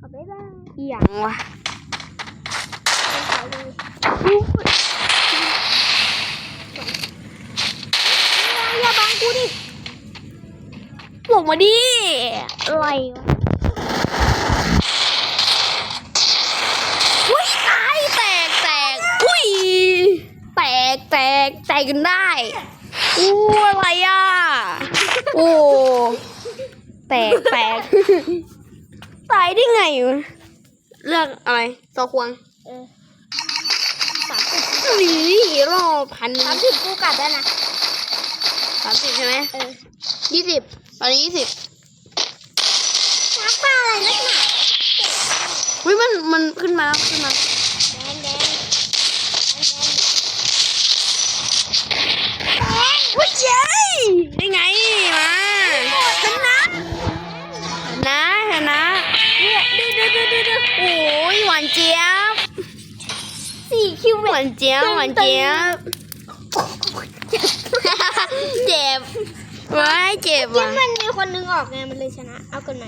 เอาบ๊ายบายอหย่างวะเอาเลยอย่าบังกูดิลงมาดิอะไรวะอุ้ยตายแตกแตกอุ้ยแตกแตกแตกกันได้อู้อะไรอะโอ้แตกแตก ตายได้ไงวะเรื่องอะไรซอควงเออสามสิบนี่รอบพันสามสิบกูกัดได้นะสามสิบใช่ไหมเออยี่สิบตอนนี้ยี่สิบนักบ้าอะไรนักหนาเฮ้ยมันมันขึ้นมาแล้วขึ้นมา ดูดูดูดูโอ้ยหวานเจี๊ยบสี่คิวหวานเจี๊ยบหวานเจี๊ยบเจ็บว้ายเจ็บที่ว่ะมันมีคนนึงออกไงมันเลยชนะ เอากันไหม